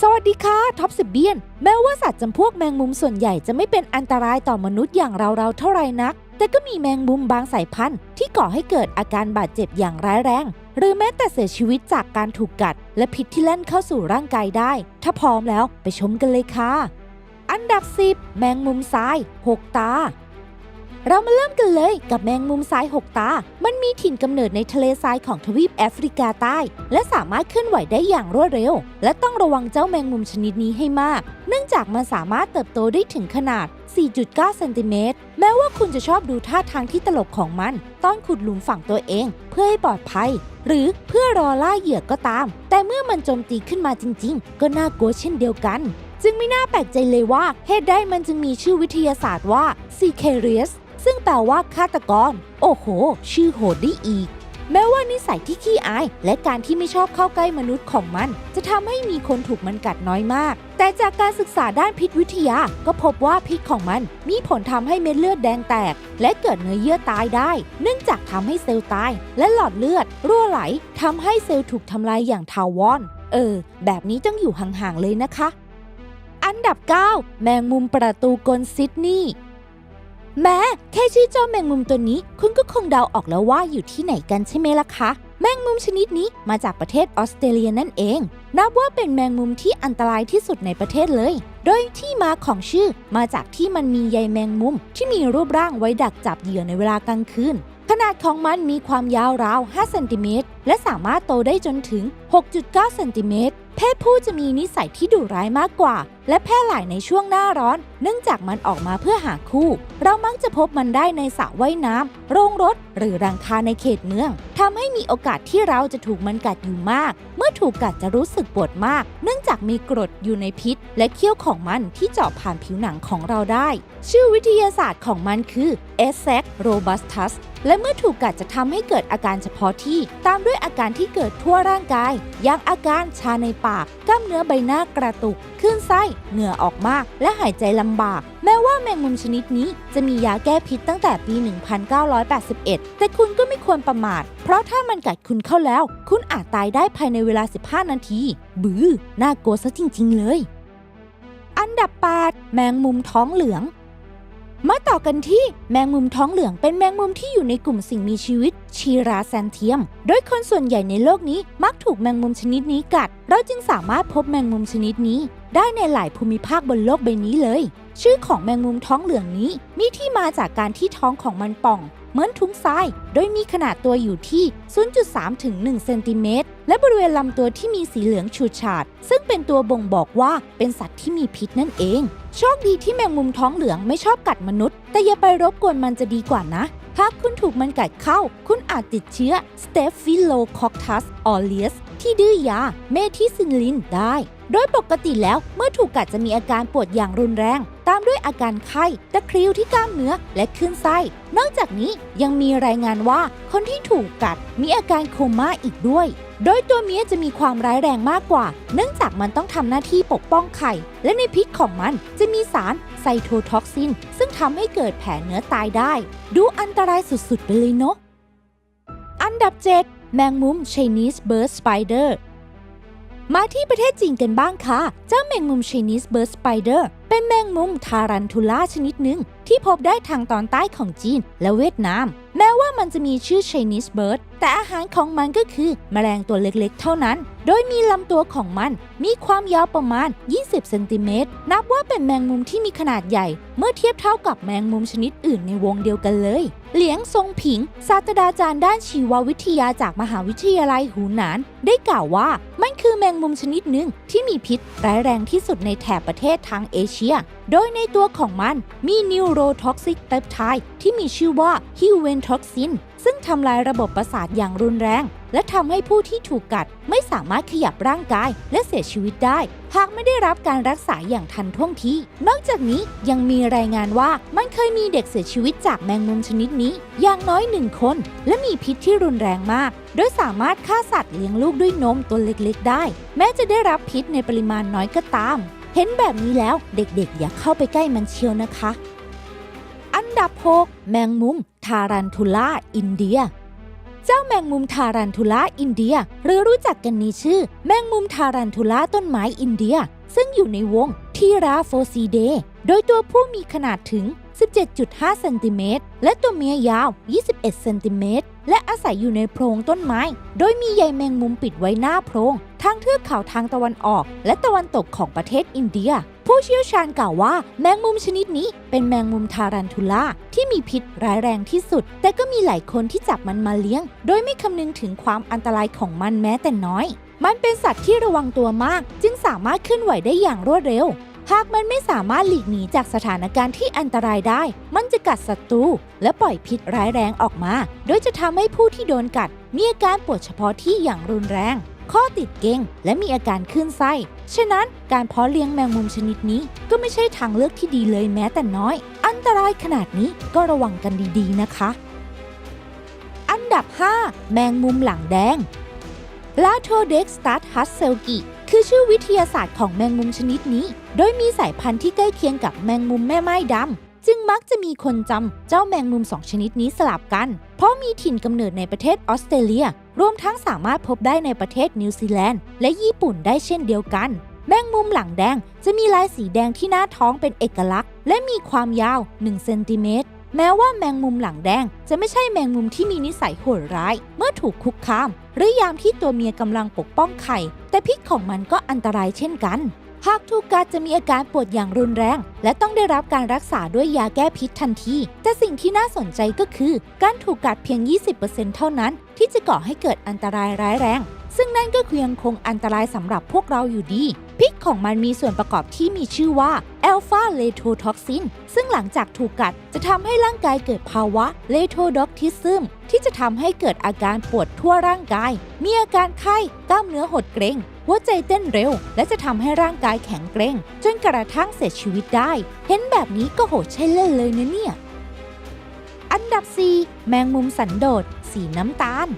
สวัสดีค่ะท็อปสิบเบียน แม้ว่าสัตว์จำพวกแมงมุมส่วนใหญ่จะไม่เป็นอันตรายต่อมนุษย์อย่างเราๆเท่าไรนัก แต่ก็มีแมงมุมบางสายพันธุ์ ที่ก่อให้เกิดอาการบาดเจ็บอย่างร้ายแรง หรือแม้แต่เสียชีวิตจากการถูกกัด และพิษที่เล่นเข้าสู่ร่างกายได้ ถ้าพร้อมแล้วไปชมกันเลยค่ะ อันดับ 10 แมงมุมทราย 6 ตา เรามาเริ่มกันเลยกับแมงมุมทราย6ตา มันมีถิ่นกำเนิดในทะเลทรายของทวีปแอฟริกาใต้ และสามารถเคลื่อนไหวได้อย่างรวดเร็ว และต้องระวังเจ้าแมงมุมชนิดนี้ให้มาก เนื่องจากมันสามารถเติบโตได้ถึงขนาด 4.9 เซนติเมตร แม้ว่าคุณจะชอบดูท่าทางที่ตลกของมัน ตอนขุดหลุมฝังตัวเอง เพื่อให้ปลอดภัย หรือเพื่อรอล่าเหยื่อก็ตาม แต่เมื่อมันโจมตีขึ้นมาจริง ๆ ก็น่ากลัวเช่นเดียวกัน จึงไม่น่าแปลกใจเลยว่าเหตุใดมันจึงมีชื่อวิทยาศาสตร์ว่า Sicarius ซึ่งแปลว่าฆาตกร โอ้โห ชื่อโหดได้อีก แม้ว่านิสัยที่ขี้อาย และการที่ไม่ชอบเข้าใกล้มนุษย์ของมัน จะทำให้มีคนถูกมันกัดน้อยมาก แต่จากการศึกษาด้านพิษวิทยา ก็พบว่าพิษของมัน มีผลทำให้เม็ดเลือดแดงแตก และเกิดเนื้อเยื่อตายได้ เนื่องจากทำให้เซลล์ตาย และหลอดเลือด รั่วไหลทำให้เซลล์ถูกทำลายอย่างทาวรเออ แบบนี้ต้องอยู่ห่างๆเลยนะคะ อันดับ 9 แมงมุมประตูกลซิดนีย์แม้แค่ชื่อเจ้าแมงมุมตัวนี้ คุณก็คงเดาออกแล้วว่าอยู่ที่ไหนกันใช่ไหมล่ะคะ แมงมุมชนิดนี้มาจากประเทศออสเตรเลียนั่นเอง นับว่าเป็นแมงมุมที่อันตรายที่สุดในประเทศเลย โดยที่มาของชื่อมาจากที่มันมีใยแมงมุม ที่มีรูปร่างไว้ดักจับเหยื่อในเวลากลางคืนขนาดของมันมีความยาวราว 5 เซนติเมตร และสามารถโตได้จนถึง 6.9 เซนติเมตร เพศผู้จะมีนิสัยที่ดุร้ายมากกว่า และแพร่หลายในช่วงหน้าร้อน เนื่องจากมันออกมาเพื่อหาคู่ เรามักจะพบมันได้ในสระว่ายน้ำโรงรถ หรือรังคาในเขตเมืองทำให้มีโอกาสที่เราจะถูกมันกัดอยู่มาก เมื่อถูกกัดจะรู้สึกปวดมาก เนื่องจากมีกรดอยู่ในพิษ และเขี้ยวของมันที่เจาะผ่านผิวหนังของเราได้ ชื่อวิทยาศาสตร์ของมันคือ e s e c robustus และเมื่อถูกกัดจะทำให้เกิดอาการเฉพาะที่ ตามด้วยอาการที่เกิดทั่วร่างกาย อย่างอาการชาในปาก กล้ามเนื้อใบหน้ากระตุกคลื่นไส้เหงื่อออกมาก และหายใจลำบาก แม้ว่าแมงมุมชนิดนี้จะมียาแก้พิษตั้งแต่ปี 1981 แต่คุณก็ไม่ควรประมาท เพราะถ้ามันกัดคุณเข้าแล้ว คุณอาจตายได้ภายในเวลา 15 นาที บื้อน่ากลัวซะจริง ๆ เลย อันดับ 8 แมงมุมท้องเหลือง มาต่อกันที่แมงมุมท้องเหลืองเป็นแมงมุมที่อยู่ในกลุ่มสิ่งมีชีวิต ชีราแซนเทียม โดยคนส่วนใหญ่ในโลกนี้มักถูกแมงมุมชนิดนี้กัด เราจึงสามารถพบแมงมุมชนิดนี้ ได้ในหลายภูมิภาคบนโลกใบนี้เลย ชื่อของแมงมุมท้องเหลืองนี้มีที่มาจากการที่ท้องของมันป่อง เหมือนถุงทราย โดยมีขนาดตัวอยู่ที่ 0.3 ถึง 1 เซนติเมตร และบริเวณลำตัวที่มีสีเหลืองฉูดฉาด ซึ่งเป็นตัวบ่งบอกว่าเป็นสัตว์ที่มีพิษนั่นเอง โชคดีที่แมงมุมท้องเหลืองไม่ชอบกัดมนุษย์ แต่อย่าไปรบกวนมันจะดีกว่านะหากคุณถูกมันกัดเข้า คุณอาจติดเชื้อ Staphylococcus aureus ที่ ที่ดื้อยาเมทิซินลินได้ โดยปกติแล้วเมื่อถูกกัดจะมีอาการปวดอย่างรุนแรง ตามด้วยอาการไข้ตะคริวที่กล้ามเนื้อและขึ้นไส้ นอกจากนี้ยังมีรายงานว่าคนที่ถูกกัดมีอาการโคม่าอีกด้วย โดยตัวเมียจะมีความร้ายแรงมากกว่า เนื่องจากมันต้องทำหน้าที่ปกป้องไข่ และในพิษของมันจะมีสารไซโทท็อกซิน ซึ่งทำให้เกิดแผลเนื้อตายได้ ดูอันตรายสุดๆไปเลยเนาะอันดับ 7 แมงมุม Chinese Bird Spider มาที่ประเทศจีนกันบ้างค่ะ เจ้าแมงมุม Chinese Bird Spider เป็นแมงมุมทารันทูล่าชนิดหนึ่ง ที่พบได้ทางตอนใต้ของจีนและเวียดนาม แม้ว่ามันจะมีชื่อ Chinese Bird แต่อาหารของมันก็คือแมลงตัวเล็กๆ เท่านั้น โดยมีลำตัวของมัน มีความยาวประมาณ 20 เซนติเมตร นับว่าเป็นแมงมุมที่มีขนาดใหญ่ เมื่อเทียบเท่ากับแมงมุมชนิดอื่นในวงเดียวกันเลย เหลียงทรงผิง ศาสตราจารย์ด้านชีววิทยาจากมหาวิทยาลัยหูหนาน ได้กล่าวว่ามันคือแมงมุมชนิดหนึ่งที่มีพิษร้ายแรงที่สุดในแถบประเทศทางเอเชีย โดยในตัวของมันมีนิวโรท็อกซิกเปปไทด์ที่มีชื่อว่าฮิวเวนท็อกซินซึ่งทำลายระบบประสาทอย่างรุนแรง และทำให้ผู้ที่ถูกกัดไม่สามารถขยับร่างกายและเสียชีวิตได้ หากไม่ได้รับการรักษาอย่างทันท่วงทีนอกจากนี้ยังมีรายงานว่ามันเคยมีเด็กเสียชีวิตจากแมงมุมชนิดนี้ อย่างน้อยหนึ่งคน และมีพิษที่รุนแรงมาก โดยสามารถฆ่าสัตว์เลี้ยงลูกด้วยนมตัวเล็กๆ ได้ แม้จะได้รับพิษในปริมาณน้อยก็ตาม เห็นแบบนี้แล้วเด็กๆ อย่าเข้าไปใกล้มันเชียวนะคะ อันดับ 6 แมงมุม ทารันทูล่า อินเดีย เจ้าแมงมุมทารันทูล่าอินเดีย หรือรู้จักกันในชื่อ แมงมุมทารันทูล่าต้นไม้อินเดีย ซึ่งอยู่ในวงทีราโฟซีเด โดยตัวผู้มีขนาดถึง 17.5เซนติเมตรและตัวเมียยาว 21เซนติเมตรและอาศัยอยู่ในโพรงต้นไม้ โดยมีใยแมงมุมปิดไว้หน้าโพรง ทางเทือกเขาทางตะวันออก และตะวันตกของประเทศอินเดีย ผู้เชี่ยวชาญกล่าวว่าแมงมุมชนิดนี้เป็นแมงมุมทารันทูล่าที่มีพิษร้ายแรงที่สุด แต่ก็มีหลายคนที่จับมันมาเลี้ยง โดยไม่คำนึงถึงความอันตรายของมันแม้แต่น้อย มันเป็นสัตว์ที่ระวังตัวมาก จึงสามารถเคลื่อนไหวได้อย่างรวดเร็ว หากมันไม่สามารถหลีกหนีจากสถานการณ์ที่อันตรายได้ มันจะกัดศัตรูและปล่อยพิษร้ายแรงออกมา โดยจะทำให้ผู้ที่โดนกัดมีอาการปวดเฉพาะที่อย่างรุนแรง ข้อติดเก่งและมีอาการคลื่นไส้ ฉะนั้นการเพาะเลี้ยงแมงมุมชนิดนี้ก็ไม่ใช่ทางเลือกที่ดีเลยแม้แต่น้อย อันตรายขนาดนี้ก็ระวังกันดีๆนะคะ อันดับ 5 แมงมุมหลังแดงลาโทเด็กสตัสฮัสเซลกิคือชื่อวิทยาศาสตร์ของแมงมุมชนิดนี้ โดยมีสายพันธุ์ที่ใกล้เคียงกับแมงมุมแม่ไม้ดำ จึงมักจะมีคนจำเจ้าแมงมุมสองชนิดนี้สลับกัน เพราะมีถิ่นกำเนิดในประเทศออสเตรเลีย รวมทั้งสามารถพบได้ในประเทศนิวซีแลนด์และญี่ปุ่นได้เช่นเดียวกัน แมงมุมหลังแดงจะมีลายสีแดงที่หน้าท้องเป็นเอกลักษณ์ และมีความยาว1เซนติเมตรแม้ว่าแมงมุมหลังแดง จะไม่ใช่แมงมุมที่มีนิสัยโหดร้าย เมื่อถูกคุกคาม หรือยามที่ตัวเมียกำลังปกป้องไข่ แต่พิษของมันก็อันตรายเช่นกัน หากถูกกัดจะมีอาการปวดอย่างรุนแรง และต้องได้รับการรักษาด้วยยาแก้พิษทันที แต่สิ่งที่น่าสนใจก็คือ การถูกกัดเพียง 20%เท่านั้น ที่จะก่อให้เกิดอันตรายร้ายแรง ซึ่งนั่นก็คือยังคงอันตรายสำหรับพวกเราอยู่ดี พิษของมันมีส่วนประกอบที่มีชื่อว่าแอลฟาเลโทท็อกซินซึ่งหลังจากถูกกัดจะทำให้ร่างกายเกิดภาวะเลโทด็อกทิซึมที่จะทำให้เกิดอาการปวดทั่วร่างกาย มีอาการไข้กล้ามเนื้อหดเกร็ง หัวใจเต้นเร็ว และจะทำให้ร่างกายแข็งเกร็งจนกระทั่งเสียชีวิตได้ เห็นแบบนี้ก็โหดใช่เล่นเลยนะเนี่ย อันดับ 4 แมงมุมสันโดษ สีน้ำตาล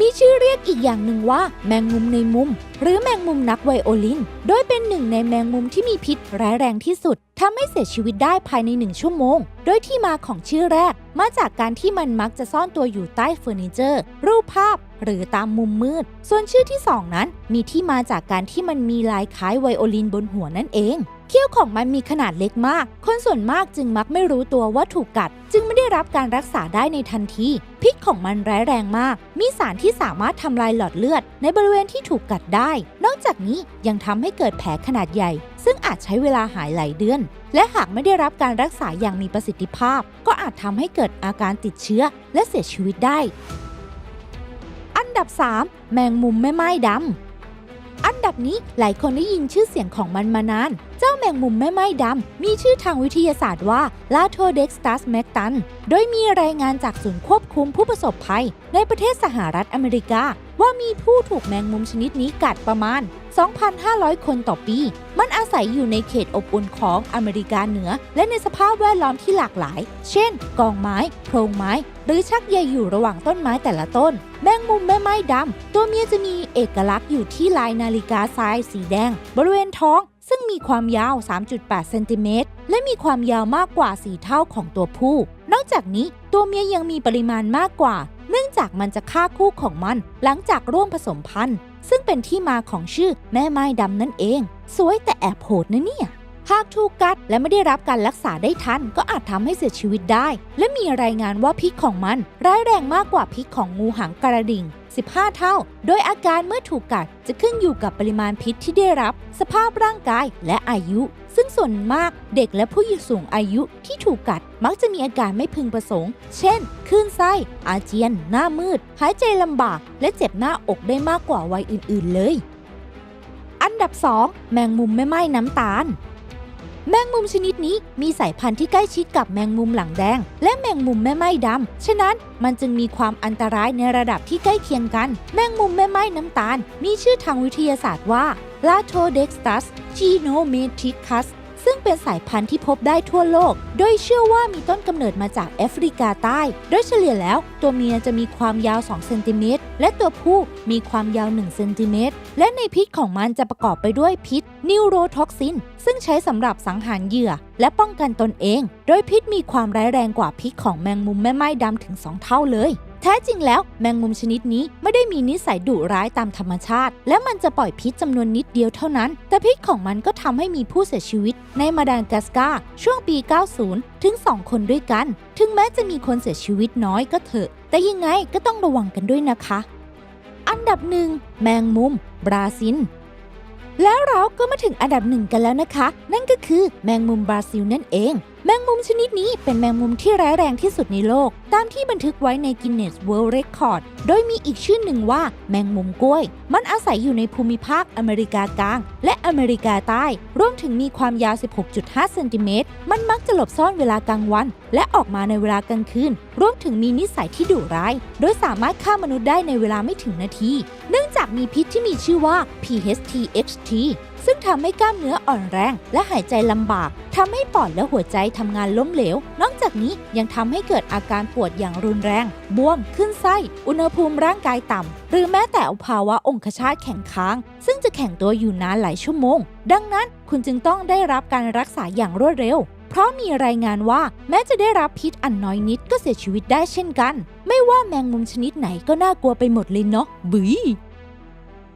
มีชื่อเรียกอีกอย่างหนึ่งว่า แมงมุมในมุม หรือแมงมุมนักไวโอลิน โดยเป็นหนึ่งในแมงมุมที่มีพิษร้ายแรงที่สุดทำให้เสียชีวิตได้ภายในหนึ่งชั่วโมง โดยที่มาของชื่อแรก มาจากการที่มันมักจะซ่อนตัวอยู่ใต้เฟอร์นิเจอร์ รูปภาพ หรือตามมุมมืด ส่วนชื่อที่สองนั้น มีที่มาจากการที่มันมีลายคล้ายไวโอลินบนหัวนั่นเอง เขี้ยวของมันมีขนาดเล็กมาก คนส่วนมากจึงมักไม่รู้ตัวว่าถูกกัด จึงไม่ได้รับการรักษาได้ในทันที พิษของมันร้ายแรงมาก มีสารที่สามารถทำลายหลอดเลือด ในบริเวณที่ถูกกัดได้ นอกจากนี้ยังทำให้เกิดแผลขนาดใหญ่ ซึ่งอาจใช้เวลาหายหลายเดือน และหากไม่ได้รับการรักษาอย่างมีประสิทธิภาพ ก็อาจทำให้เกิดอาการติดเชื้อและเสียชีวิตได้ ดับ 3 แมงมุมแม่ไม้ดำ อันดับนี้หลายคนได้ยินชื่อเสียงของมันมานาน เจ้าแมงมุมแม่ไม้ดำ มีชื่อทางวิทยาศาสตร์ว่า l a t o d e x t a s m a c t a n โดยมีรายงานจากศูนย์ควบคุมผู้ประสบภัย ในประเทศสหรัฐอเมริกา ว่ามีผู้ถูกแมงมุมชนิดนี้กัดประมาณ 2,500 คนต่อปี มันอาศัยอยู่ในเขตอบอุ่นของอเมริกาเหนือ และในสภาพแวดล้อมที่หลากหลาย เช่น กองไม้ โพรงไม้ หรือชักใยอยู่ระหว่างต้นไม้แต่ละต้น แมงมุมแม่ไม้ดำ ตัวเมียจะมีเอกลักษณ์อยู่ที่ลายนาฬิกาทรายสีแดง บริเวณท้องซึ่งมีความยาว 3.8 เซนติเมตร และมีความยาวมากกว่า4เท่าของตัวผู้ นอกจากนี้ตัวเมียยังมีปริมาณมากกว่า เนื่องจากมันจะฆ่าคู่ของมันหลังจากร่วมผสมพันธุ์ซึ่งเป็นที่มาของชื่อแม่ไม้ดำนั่นเอง สวยแต่แอบโหดนะเนี่ย หากถูกกัดและไม่ได้รับการรักษาได้ทัน ก็อาจทำให้เสียชีวิตได้ และมีรายงานว่าพิษของมัน ร้ายแรงมากกว่าพิษของงูหางกระดิ่ง 15 เท่า โดยอาการเมื่อถูกกัดจะขึ้นอยู่กับปริมาณพิษที่ได้รับ สภาพร่างกายและอายุ ซึ่งส่วนมากเด็กและผู้สูงอายุที่ถูกกัดมักจะมีอาการไม่พึงประสงค์ เช่นคลื่นไส้ อาเจียน หน้ามืด หายใจลำบาก และเจ็บหน้าอกได้มากกว่าวัยอื่น ๆ เลย อันดับ 2 แมงมุมแม่ไหม้น้ำตาล แมงมุมชนิดนี้มีสายพันธุ์ที่ใกล้ชิดกับแมงมุมหลังแดง และแมงมุมแม่ไม้ดำ ฉะนั้นมันจึงมีความอันตรายในระดับที่ใกล้เคียงกัน แมงมุมแม่ไม้น้ำตาล มีชื่อทางวิทยาศาสตร์ว่า Latodextrus genometricus ซึ่งเป็นสายพันธุ์ที่พบได้ทั่วโลก โดยเชื่อว่ามีต้นกำเนิดมาจากแอฟริกาใต้ โดยเฉลี่ยแล้ว ตัวเมียจะมีความยาว 2 เซนติเมตร และตัวผู้มีความยาว 1 เซนติเมตร และในพิษของมันจะประกอบไปด้วยพิษ นิวโรท็อกซิน ซึ่งใช้สำหรับสังหารเหยื่อ และป้องกันตนเอง โดยพิษมีความร้ายแรงกว่าพิษของแมงมุมแม่ไม้ดำถึง 2 เท่าเลย แท้จริงแล้วแมงมุมชนิดนี้ไม่ได้มีนิสัยดุร้ายตามธรรมชาติ และมันจะปล่อยพิษจำนวนนิดเดียวเท่านั้น แต่พิษของมันก็ทำให้มีผู้เสียชีวิต ในมาดากัสกาช่วงปี 90 ถึง 2 คนด้วยกัน ถึงแม้จะมีคนเสียชีวิตน้อยก็เถอะ แต่ยังไงก็ต้องระวังกันด้วยนะคะ อันดับหนึ่งแมงมุม บราซิลแล้วเราก็มาถึงอันดับหนึ่งกันแล้วนะคะ นั่นก็คือแมงมุมบราซิลนั่นเอง แมงมุมชนิดนี้เป็นแมงมุมที่ร้ายแรงที่สุดในโลก ตามที่บันทึกไว้ใน Guinness World Record โดยมีอีกชื่อหนึ่งว่าแมงมุมกล้วย มันอาศัยอยู่ในภูมิภาคอเมริกากลาง และอเมริกาใต้ รวมถึงมีความยาว 16.5 เซนติเมตร มันมักจะหลบซ่อนเวลากลางวัน และออกมาในเวลากลางคืน รวมถึงมีนิสัยที่ดุร้าย โดยสามารถฆ่ามนุษย์ได้ในเวลาไม่ถึงนาที เนื่องจากมีพิษที่มีชื่อว่า PHTXT ซึ่งทำให้กล้ามเนื้ออ่อนแรง และหายใจลำบากทำให้ปอดและหัวใจทำงานล้มเหลว นอกจากนี้ยังทำให้เกิดอาการปวดอย่างรุนแรง บวม ขึ้นไส้ อุณหภูมิร่างกายต่ำ หรือแม้แต่ภาวะองคชาตแข็งค้าง ซึ่งจะแข็งตัวอยู่นานหลายชั่วโมง ดังนั้นคุณจึงต้องได้รับการรักษาอย่างรวดเร็วเพราะมีรายงานว่าแม้จะได้รับพิษอันน้อยนิดก็เสียชีวิตได้เช่นกัน ไม่ว่าแมงมุมชนิดไหนก็น่ากลัวไปหมดเลยเนาะบุย